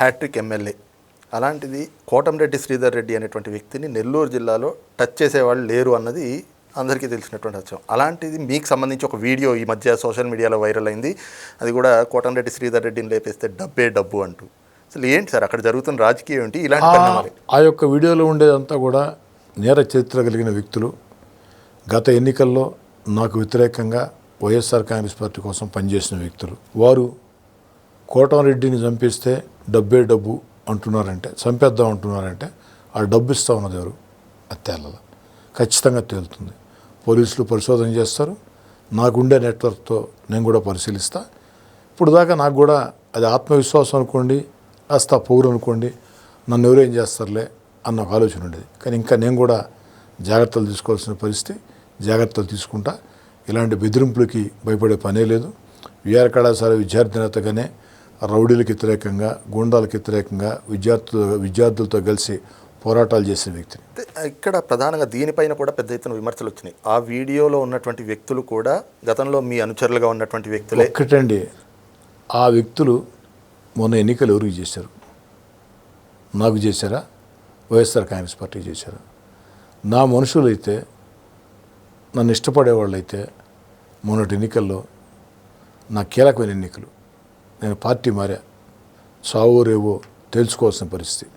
Hat trick MLA. అలాంటిది కోటంరెడ్డి శ్రీధర్ రెడ్డి అనేటువంటి వ్యక్తిని నెల్లూరు జిల్లాలో టచ్ చేసేవాళ్ళు లేరు అన్నది అందరికీ తెలిసినటువంటి విషయం అలాంటిది మీకు సంబంధించి ఒక వీడియో ఈ మధ్య సోషల్ మీడియాలో వైరల్ అయింది. అది కూడా కోటంరెడ్డి శ్రీధర్ రెడ్డిని లేపేస్తే డబ్బే డబ్బు అంటూ. అసలు ఏంటి సార్? అక్కడ జరుగుతున్న రాజకీయం ఏంటి? ఇలాంటి ఆ యొక్క వీడియోలో ఉండేదంతా కూడా నేర చరిత్ర కలిగిన వ్యక్తులు. గత ఎన్నికల్లో నాకు వ్యతిరేకంగా వైఎస్ఆర్ కాంగ్రెస్ పార్టీ కోసం పనిచేసిన వ్యక్తులు. వారు కోటంరెడ్డిని చంపిస్తే డబ్బే డబ్బు అంటున్నారంటే చంపేద్దాం అంటున్నారంటే ఆ డబ్బు ఇస్తా ఉన్నది ఎవరు? అది తేలాల ఖచ్చితంగా తేలుతుంది. పోలీసులు పరిశోధన చేస్తారు. నాకుండే నెట్వర్క్తో నేను కూడా పరిశీలిస్తా. ఇప్పుడు దాకా నాకు కూడా అది ఆత్మవిశ్వాసం అనుకోండి కాస్త పొగురు అనుకోండి నన్ను ఎవరేం చేస్తారులే అన్న ఒక ఆలోచన ఉండేది. కానీ ఇంకా నేను కూడా జాగ్రత్తలు తీసుకోవాల్సిన పరిస్థితి జాగ్రత్తలు తీసుకుంటా. ఇలాంటి బెదిరింపులకి భయపడే పనే లేదు. విఆర్ కళాశాల విద్యార్థి నేతగానే రౌడీలకు వ్యతిరేకంగా గూండాలకు వ్యతిరేకంగా విద్యార్థులు విద్యార్థులతో కలిసి పోరాటాలు చేసిన వ్యక్తిని అయితే ఇక్కడ ప్రధానంగా దీనిపైన కూడా పెద్ద ఎత్తున విమర్శలు వచ్చినాయి. ఆ వీడియోలో ఉన్నటువంటి వ్యక్తులు కూడా గతంలో మీ అనుచరులుగా ఉన్నటువంటి వ్యక్తులే ఒక్కటండి ఆ వ్యక్తులు మొన్న ఎన్నికలు ఎవరికి చేశారు? నాకు చేశారా? వైఎస్ఆర్ కాంగ్రెస్ పార్టీ చేశారా? నా మనుషులైతే నన్ను ఇష్టపడే వాళ్ళైతే మొన్నటి ఎన్నికల్లో నా కీలకమైన ఎన్నికలు నేను పార్టీ మారా. సావో రేవో తెలుసుకోవాల్సిన పరిస్థితి.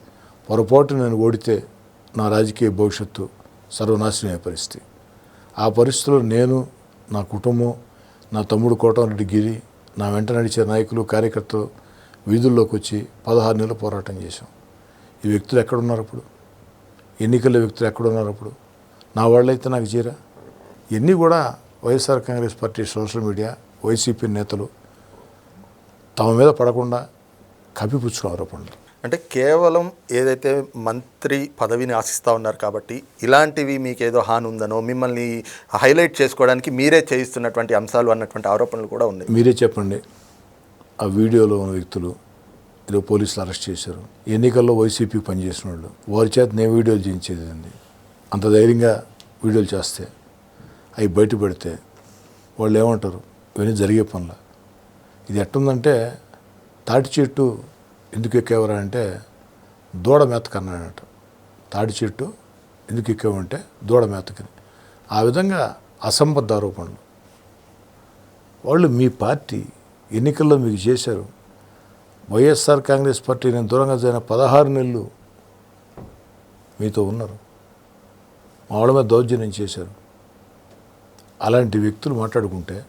పొరపాటు నేను ఓడితే నా రాజకీయ భవిష్యత్తు సర్వనాశనమయ్యే పరిస్థితి. ఆ పరిస్థితిలో నేను నా కుటుంబం నా తమ్ముడు కోటమరెడ్డి గిరి నా వెంట నడిచే నాయకులు కార్యకర్తలు వీధుల్లోకి వచ్చి పదహారు నెలలు పోరాటం చేశాం. ఈ వ్యక్తులు ఎక్కడున్నారు అప్పుడు? ఎన్నికల వ్యక్తులు ఎక్కడున్నారు అప్పుడు? నా వాళ్ళైతే నాకు చీరా? ఇవన్నీ కూడా YSR Congress party social media YCP నేతలు తమ మీద పడకుండా కప్పిపుచ్చుకున్న ఆరోపణలు. అంటే కేవలం ఏదైతే మంత్రి పదవిని ఆశిస్తూ ఉన్నారు కాబట్టి ఇలాంటివి మీకు ఏదో హాని ఉందనో మిమ్మల్ని హైలైట్ చేసుకోవడానికి మీరే చేయిస్తున్నటువంటి అంశాలు అన్నటువంటి ఆరోపణలు కూడా ఉన్నాయి. మీరే చెప్పండి ఆ వీడియోలో ఉన్న వ్యక్తులు ఏదో పోలీసులు అరెస్ట్ చేశారు ఎన్నికల్లో వైసీపీ పనిచేసిన వాళ్ళు వారి చేత నేను వీడియోలు చేయించేది అంత ధైర్యంగా వీడియోలు చేస్తే అవి బయట పెడితే వాళ్ళు ఏమంటారు? ఇవన్నీ జరిగే పనుల? ఇది ఎట్టుందంటే తాటి చెట్టు ఎందుకు ఎక్కేవరా అంటే దూడ మేతకన్నాడట. తాటి చెట్టు ఎందుకు ఎక్కేవంటే దూడ మేతకని ఆ విధంగా అసంబద్ధ ఆరోపణలు. వాళ్ళు మీ పార్టీ ఎన్నికల్లో మీకు చేశారు. వైఎస్ఆర్ కాంగ్రెస్ పార్టీ నేను దూరంగా జరిగిన పదహారు నెలలు మీతో ఉన్నారు. మా వాళ్ళ మీద దౌర్జన్యం చేశారు. అలాంటి వ్యక్తులు మాట్లాడుకుంటే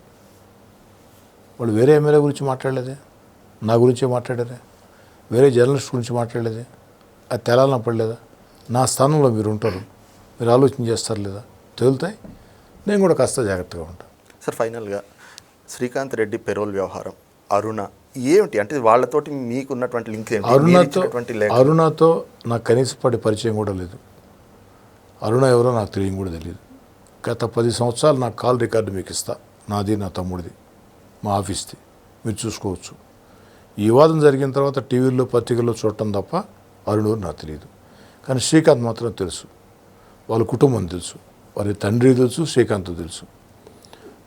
వాళ్ళు వేరే ఎమ్మెల్యే గురించి మాట్లాడలేదే నా గురించే మాట్లాడారే వేరే జర్నలిస్ట్ గురించి మాట్లాడలేదే అది తెలాలన పడలేదా? నా స్థానంలో మీరు ఉంటారు మీరు ఆలోచన చేస్తారు లేదా? తేలుతాయి నేను కూడా కాస్త జాగ్రత్తగా ఉంటాను. సార్ ఫైనల్గా శ్రీకాంత్ రెడ్డి పెరోల్ వ్యవహారం. అరుణ ఏమిటి? అంటే వాళ్ళతోటి మీకు ఉన్నటువంటి లింక్ అరుణతో అరుణతో నాకు కనీసపాటి పరిచయం కూడా లేదు. అరుణ ఎవరో నాకు తెలియని కూడా తెలియదు. గత పది సంవత్సరాలు నాకు కాల్ రికార్డు మీకు ఇస్తా. నాది నా తమ్ముడిది. మా ఆఫీస్ది. మీరు చూసుకోవచ్చు. ఈ వివాదం జరిగిన తర్వాత టీవీల్లో పత్రికల్లో చూడటం తప్ప అరుణ నాకు తెలియదు కానీ శ్రీకాంత్ మాత్రం తెలుసు. వాళ్ళ కుటుంబం తెలుసు. వారి తండ్రి తెలుసు శ్రీకాంత్ తెలుసు.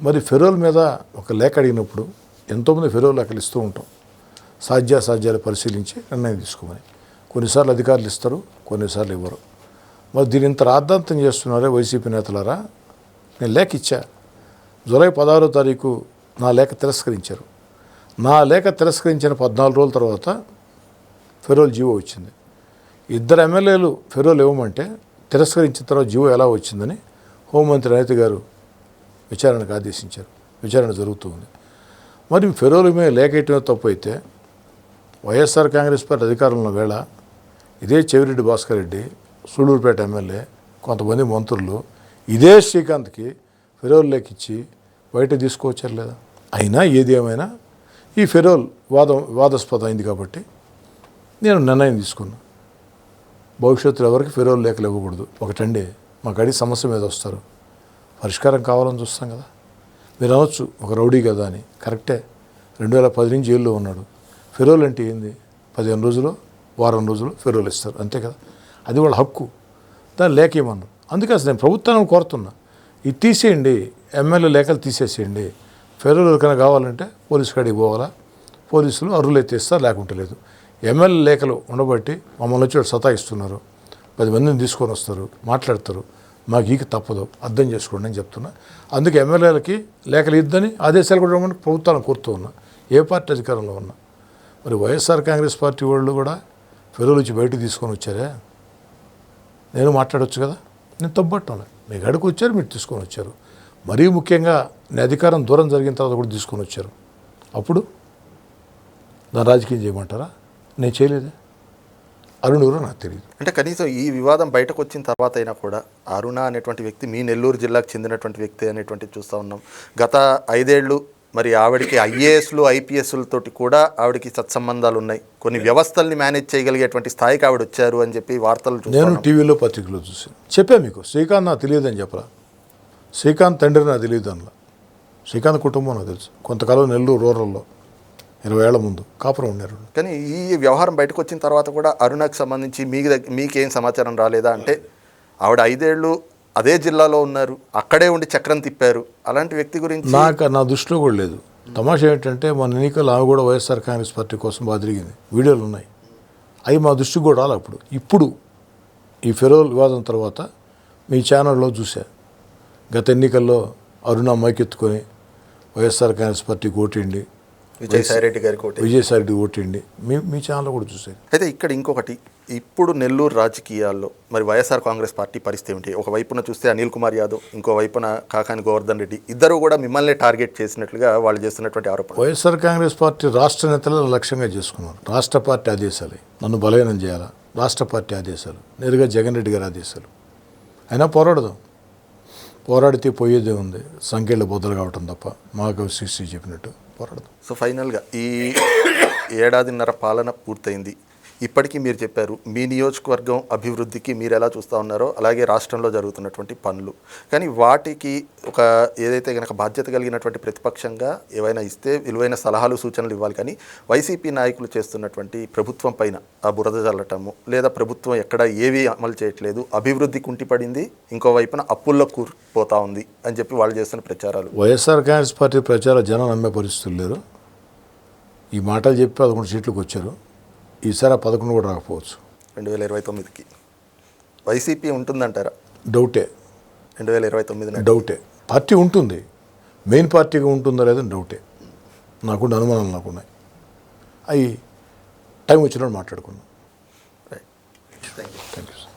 మరి ఫెరోల్ మీద ఒక లేఖ అడిగినప్పుడు ఎంతోమంది ఫెరోల్ లెక్కలు ఇస్తూ ఉంటాం. సాధ్యాసాధ్యాలు పరిశీలించి నిర్ణయం తీసుకోమని. కొన్నిసార్లు అధికారులు ఇస్తారు కొన్నిసార్లు ఇవ్వరు. మరి దీని ఇంత రాద్ధాంతం చేస్తున్నారే వైసీపీ నేతలారా? నేను లేఖ ఇచ్చా. జూలై పదహారో తారీఖు నా లేఖ తిరస్కరించారు. నా లేఖ తిరస్కరించిన పద్నాలుగు రోజుల తర్వాత ఫెరోల్ జీవో వచ్చింది. ఇద్దరు ఎమ్మెల్యేలు ఫెరోల్ ఇవ్వమంటే తిరస్కరించిన తర్వాత జీవో ఎలా వచ్చిందని హోంమంత్రి అనిత గారు విచారణకు ఆదేశించారు. విచారణ జరుగుతూ ఉంది. మరి ఫెరోల్ మీద లేఖ ఇవ్వడం తప్పు అయితే వైఎస్ఆర్ కాంగ్రెస్ పార్టీ అధికారంలో వేళ ఇదే చెవిరెడ్డి భాస్కర్ రెడ్డి సూళ్ళూరుపేట ఎమ్మెల్యే కొంతమంది మంత్రులు ఇదే శ్రీకాంత్కి ఫెరోల్ లేఖ ఇచ్చి బయట తీసుకోవచ్చారు లేదా? అయినా ఏది ఏమైనా ఈ ఫెరోల్ వాదం వాదస్పద అయింది కాబట్టి నేను నిర్ణయం తీసుకున్నాను భవిష్యత్తులో ఎవరికి ఫెరోల్ లేఖలు ఇవ్వకూడదు ఒకటండి మా గడి సమస్య మీద వస్తారు. పరిష్కారం కావాలని చూస్తాం కదా. మీరు అనొచ్చు ఒక రౌడీ కదా అని. కరెక్టే. రెండు వేల పది నుంచి జైల్లో ఉన్నాడు. ఫెరోల్ అంటే ఏంది? పదిహేను రోజులు వారం రోజులు ఫెరోల్ ఇస్తారు. అంతే కదా. అది వాళ్ళ హక్కు. దాన్ని లేఖ ఇవ్వను అందుకే అసలు నేను ప్రభుత్వాన్ని కోరుతున్నా. ఇది తీసేయండి. ఎమ్మెల్యే లేఖలు తీసేసేయండి. ఫెరోల్ ఎవరికైనా కావాలంటే పోలీసు కాడికి పోవాలా? పోలీసులు అరువులు ఎత్తేస్తారు లేకుంటే లేదు ఎమ్మెల్యే లేఖలు ఉండబట్టి మమ్మల్ని వచ్చి వాడు సతాయిస్తున్నారు. పది మందిని తీసుకొని వస్తారు మాట్లాడతారు. మాకు ఈక తప్పదు అర్థం చేసుకోండి అని చెప్తున్నా. అందుకే ఎమ్మెల్యేలకి లేఖలు ఇద్దని ఆదేశాలు కూడా ఇవ్వమని ప్రభుత్వాన్ని కోరుతూ ఉన్నా. ఏ పార్టీ అధికారంలో ఉన్నా. మరి వైఎస్ఆర్ కాంగ్రెస్ పార్టీ వాళ్ళు కూడా ఫెరోలు నుంచి బయటకు తీసుకొని వచ్చారే? నేను మాట్లాడొచ్చు కదా? నేను తప్పట్టంలే మీ గడికి వచ్చారు మీరు తీసుకొని వచ్చారు. మరీ ముఖ్యంగా నీ అధికారం దూరం జరిగిన తర్వాత కూడా తీసుకొని వచ్చారు. అప్పుడు దాని రాజకీయం చేయమంటారా? నేను చేయలేదే. అరుణ్ ఎవరో నాకు తెలియదు అంటే కనీసం ఈ వివాదం బయటకు వచ్చిన తర్వాత అయినా కూడా అరుణ అనేటువంటి వ్యక్తి మీ నెల్లూరు జిల్లాకు చెందినటువంటి వ్యక్తి అనేటువంటిది చూస్తూ ఉన్నాం. గత ఐదేళ్ళు మరి ఆవిడకి ఐఏఎస్లు ఐపీఎస్లతోటి కూడా ఆవిడకి సత్సంబంధాలు ఉన్నాయి. కొన్ని వ్యవస్థల్ని మేనేజ్ చేయగలిగేటువంటి స్థాయికి ఆవిడ వచ్చారు అని చెప్పి వార్తలు నేను టీవీలో పత్రికలో చూసాను చెప్పా మీకు శ్రీకాంత్ నాకు తెలియదని చెప్పరా? శ్రీకాంత్ తండ్రి నాకు తెలియదు అందులో శ్రీకాంత్ కుటుంబం నాకు తెలుసు. కొంతకాలం నెల్లూరు రూరల్లో ఇరవై ఏళ్ళ ముందు కాపురం ఉన్నారు కానీ ఈ వ్యవహారం బయటకు వచ్చిన తర్వాత కూడా అరుణకు సంబంధించి మీకు మీకేం సమాచారం రాలేదా అంటే ఆవిడ ఐదేళ్ళు అదే జిల్లాలో ఉన్నారు అక్కడే ఉండి చక్రం తిప్పారు. అలాంటి వ్యక్తి గురించి నాకు నా దృష్టిలో కూడా లేదు. తమాషా ఏంటంటే మన ఎన్నికలు ఆమె కూడా వైఎస్ఆర్ కాంగ్రెస్ పార్టీ కోసం బాగా తిరిగింది వీడియోలు ఉన్నాయి. అవి మా దృష్టికి కూడా రాలే అప్పుడు. ఇప్పుడు ఈ ఫెరోల్ వివాదం తర్వాత మీ ఛానల్లో చూసా గత ఎన్నికల్లో అరుణ మైకెత్తుకొని వైఎస్ఆర్ కాంగ్రెస్ పార్టీకి ఓటేయండి. విజయసాయి రెడ్డి గారికి ఒకటి విజయసాయి ఓటేయండి. మీ మీ ఛానల్లో కూడా చూసేది అయితే ఇక్కడ ఇంకొకటి ఇప్పుడు నెల్లూరు రాజకీయాల్లో మరి వైఎస్ఆర్ కాంగ్రెస్ పార్టీ పరిస్థితి ఏమిటి? ఒక వైపున చూస్తే అనిల్ కుమార్ యాదవ్ ఇంకో వైపున కాకాని గోవర్ధన్ రెడ్డి ఇద్దరు కూడా మిమ్మల్ని టార్గెట్ చేసినట్లుగా వాళ్ళు చేస్తున్నటువంటి ఆరోపణ వైఎస్ఆర్ కాంగ్రెస్ పార్టీ రాష్ట్ర నేతలను లక్ష్యంగా చేసుకున్నారు. రాష్ట్ర పార్టీ ఆదేశాలు. నన్ను బలహీనం చేయాలా? రాష్ట్ర పార్టీ ఆదేశాలు. నేరుగా జగన్ రెడ్డి గారి ఆదేశాలు. అయినా పోరాడదాం. పోరాడితే పోయేదే ఉంది. సంఖ్యలో బొద్దలు కావటం తప్ప. మాకు సిసి చెప్పినట్టు పోరాడదు సో ఫైనల్గా ఈ ఏడాదిన్నర పాలన పూర్తయింది. ఇప్పటికీ మీరు చెప్పారు మీ నియోజకవర్గం అభివృద్ధికి మీరు ఎలా చూస్తూ ఉన్నారో అలాగే రాష్ట్రంలో జరుగుతున్నటువంటి పనులు. కానీ వాటికి ఒక ఏదైతే కనుక బాధ్యత కలిగినటువంటి ప్రతిపక్షంగా ఏవైనా ఇస్తే విలువైన సలహాలు సూచనలు ఇవ్వాలి. కానీ వైసీపీ నాయకులు చేస్తున్నటువంటి ప్రభుత్వం పైన ఆ బురద చల్లటము లేదా ప్రభుత్వం ఎక్కడ ఏవి అమలు చేయట్లేదు అభివృద్ధి కుంటిపడింది ఇంకో వైపున అప్పుల్లో కూరిపోతా ఉంది అని చెప్పి వాళ్ళు చేస్తున్న ప్రచారాలు. వైఎస్ఆర్ కాంగ్రెస్ పార్టీ ప్రచార జనం నమ్మే పరిస్థితులు లేరు. ఈ మాటలు చెప్పి పదకొండు సీట్లకు వచ్చారు. ఈసారి ఆ పదకొండు కూడా రాకపోవచ్చు. రెండు వేల ఇరవై తొమ్మిదికి. వైసీపీ ఉంటుందంటారా? డౌటే. రెండు వేల ఇరవై తొమ్మిది డౌటే. పార్టీ ఉంటుంది. మెయిన్ పార్టీగా ఉంటుందా లేదని డౌటే. నాకున్న అనుమానాలు నాకున్నాయి. అవి టైం వచ్చినప్పుడు యూ థ్యాంక్ యూ